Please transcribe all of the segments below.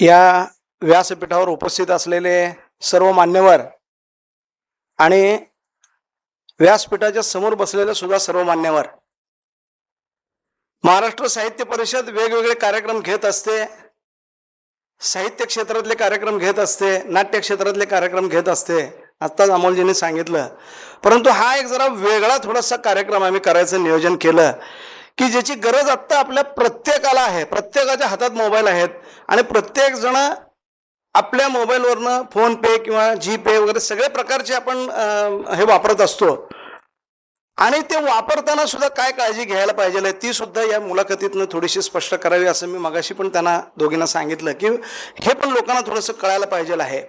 या व्यासपीठावर उपस्थित असलेले सर्व मान्यवर आणि व्यासपीठाच्या समोर बसलेले सुद्धा सर्व मान्यवर. महाराष्ट्र साहित्य परिषद वेगवेगळे कार्यक्रम घेत असते. साहित्य क्षेत्रातले कार्यक्रम घेत असते. नाट्य क्षेत्रातले कार्यक्रम घेत असते. आत्ताच अमोलजींनी सांगितलं. परंतु हा एक जरा वेगळा थोडासा कार्यक्रम आम्ही करायचं नियोजन केलं. की ज्याची गरज आत्ता आपल्या प्रत्येकाला आहे. प्रत्येकाच्या हातात मोबाईल आहेत. आणि प्रत्येक जण आपल्या मोबाईलवरनं फोन पे किंवा जी पे वगैरे सगळे प्रकारचे आपण हे वापरत असतो. आणि ते वापरताना सुद्धा काय काळजी घ्यायला पाहिजे ती सुद्धा या मुलाखतीतनं थोडीशी स्पष्ट करावी असं मी मगाशी पण त्यांना दोघींना सांगितलं की हे पण लोकांना थोडंसं कळायला पाहिजे आहे.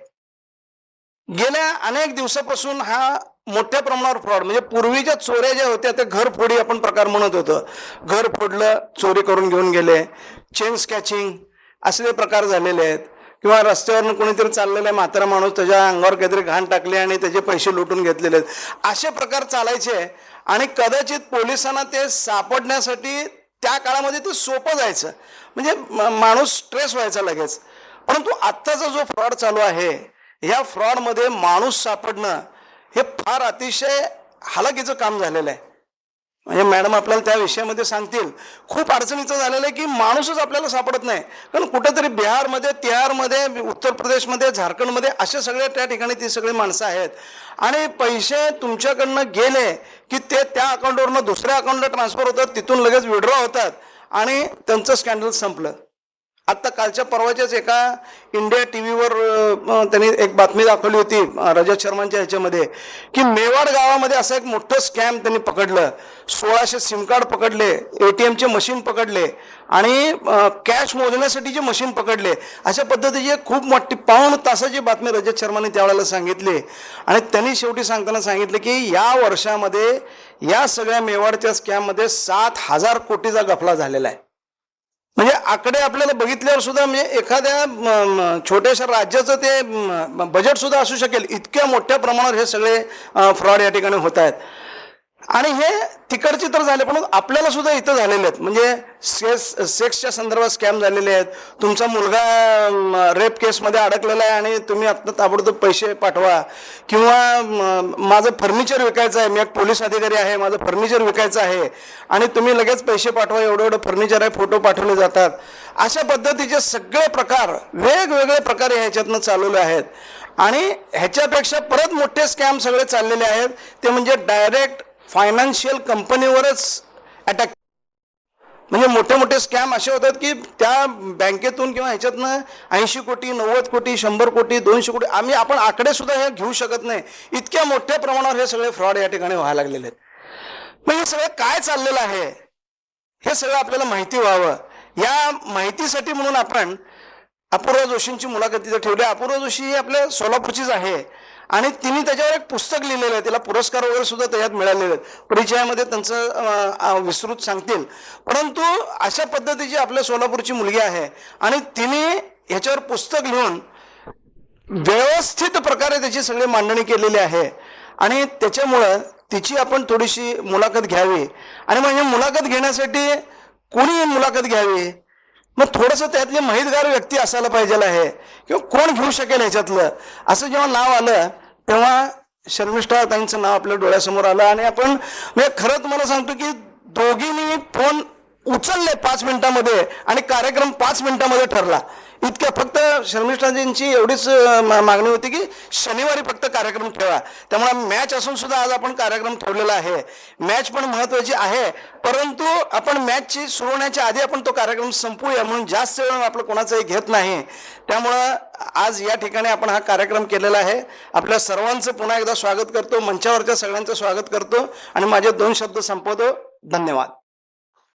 गेल्या अनेक दिवसापासून हा मोठ्या प्रमाणावर फ्रॉड म्हणजे पूर्वीच्या चोऱ्या ज्या होत्या त्या घरफोडी आपण प्रकार म्हणत होतो. घर फोडलं चोरी करून घेऊन गेले. चेन स्कॅचिंग असले प्रकार झालेले आहेत. किंवा रस्त्यावरनं कोणीतरी चाललेला आहे म्हातारा माणूस त्याच्या अंगावर काहीतरी घाण टाकले आणि त्याचे पैसे लुटून घेतलेले आहेत. असे प्रकार चालायचे आणि कदाचित पोलिसांना ते सापडण्यासाठी त्या काळामध्ये ते सोपं जायचं. म्हणजे माणूस स्ट्रेस व्हायचा लगेच. परंतु आत्ताचा जो फ्रॉड चालू आहे ह्या फ्रॉडमध्ये माणूस सापडणं हे फार अतिशय हालाकीचं काम झालेलं आहे. म्हणजे मॅडम आपल्याला त्या विषयामध्ये सांगतील. खूप अडचणीचं झालेलं आहे की माणूसच आपल्याला सापडत नाही. कारण कुठंतरी बिहारमध्ये तिहारमध्ये उत्तर प्रदेशमध्ये झारखंडमध्ये असे सगळे त्या ठिकाणी ती सगळी माणसं आहेत. आणि पैसे तुमच्याकडनं गेले की ते त्या अकाउंटवरनं दुसऱ्या अकाउंटला ट्रान्सफर होतात तिथून लगेच विड्रॉ होतात आणि त्यांचं स्कॅन्डल संपलं. आत्ता कालच्या परवाच्याच एका इंडिया टी व्हीवर त्यांनी एक बातमी दाखवली होती रजत शर्मांच्या ह्याच्यामध्ये की मेवाड गावामध्ये असं एक मोठं स्कॅम त्यांनी पकडलं. सोळाशे सिम कार्ड पकडले ए टी एमचे मशीन पकडले आणि कॅश मोजण्यासाठीचे मशीन पकडले. अशा पद्धतीची खूप मोठी पाऊण तासाची बातमी रजत शर्माने त्यावेळेला सांगितली. आणि त्यांनी शेवटी सांगताना सांगितलं की या वर्षामध्ये या सगळ्या मेवाडच्या स्कॅममध्ये सात हजार कोटीचा गफला झालेला आहे. म्हणजे आकडे आपल्याला बघितल्यावर सुद्धा म्हणजे एखाद्या छोट्याशा राज्याचं ते बजेट सुद्धा असू शकेल. इतक्या मोठ्या प्रमाणावर हे सगळे फ्रॉड या ठिकाणी होत आहेत. आणि हे तिकडचे तर झाले पण आपल्याला सुद्धा इथं झालेले आहेत. म्हणजे सेक्स सेक्सच्या संदर्भात स्कॅम झालेले आहेत. तुमचा मुलगा रेप केसमध्ये अडकलेला आहे आणि तुम्ही आत्ता ताबडतोब पैसे पाठवा. किंवा माझं फर्निचर विकायचं आहे. मी एक पोलीस अधिकारी आहे माझं फर्निचर विकायचं आहे. आणि तुम्ही लगेच पैसे पाठवा एवढं एवढं फर्निचर आहे फोटो पाठवले जातात. अशा पद्धतीचे सगळे प्रकार वेगवेगळे प्रकार ह्याच्यातनं चालवले आहेत. आणि ह्याच्यापेक्षा परत मोठे स्कॅम सगळे चाललेले आहेत. ते म्हणजे डायरेक्ट फायनान्शियल कंपनीवरच अटॅक म्हणजे मोठे मोठे स्कॅम असे होतात की त्या बँकेतून किंवा ह्याच्यातनं ऐंशी कोटी नव्वद कोटी शंभर कोटी दोनशे कोटी आम्ही आपण आकडे सुद्धा हे घेऊ शकत नाही. इतक्या मोठ्या प्रमाणावर हे सगळे फ्रॉड या ठिकाणी व्हायला लागलेले आहेत. मग हे सगळं काय चाललेलं आहे? हे सगळं आपल्याला माहिती व्हावं. या माहितीसाठी म्हणून आपण अपूर्वा जोशींची मुलाखत तिथे ठेवली. अपूर्वा जोशी ही आपल्या सोलापूरचीच आहे. आणि तिने त्याच्यावर एक पुस्तक लिहिलेलं आहे. तिला पुरस्कार वगैरे सुद्धा त्याच्यात मिळालेले आहेत. परिचयामध्ये त्यांचं विस्तृत सांगतील. परंतु अशा पद्धतीची आपल्या सोलापूरची मुलगी आहे. आणि तिने ह्याच्यावर पुस्तक लिहून व्यवस्थित प्रकारे त्याची सगळी मांडणी केलेली आहे. आणि त्याच्यामुळं तिची आपण थोडीशी मुलाखत घ्यावी. आणि म्हणजे मुलाखत घेण्यासाठी कोणी मुलाखत घ्यावी? मग थोडंसं त्यातली माहितगार व्यक्ती असायला पाहिजे आहे. किंवा कोण घेऊ शकेल ह्याच्यातलं? असं जेव्हा नाव आलं तेव्हा शर्मिष्ठा ताईंचं नाव आपल्या डोळ्यासमोर आलं आणि आपण म्हणजे खरं तुम्हाला सांगतो की दोघींनी फोन उचलले पाच मिनिटामध्ये आणि कार्यक्रम पाच मिनिटामध्ये ठरला. इतक्या फक्त शर्मिष्ठाजींची एवढीच मा- मागणी होती की शनिवारी फक्त कार्यक्रम ठेवा. त्यामुळे मॅच असून सुद्धा आज आपण कार्यक्रम ठेवलेला आहे. मॅच पण महत्वाची आहे. परंतु आपण मॅचची सुरू होण्याच्या आधी आपण तो कार्यक्रम संपवूया म्हणून जास्त वेळ आपलं कोणाचंही घेत नाही. त्यामुळं आज या ठिकाणी आपण हा कार्यक्रम केलेला आहे. आपल्या सर्वांचं पुन्हा एकदा स्वागत करतो. मंचावरच्या सगळ्यांचं स्वागत करतो. आणि माझे दोन शब्द संपवतो. धन्यवाद.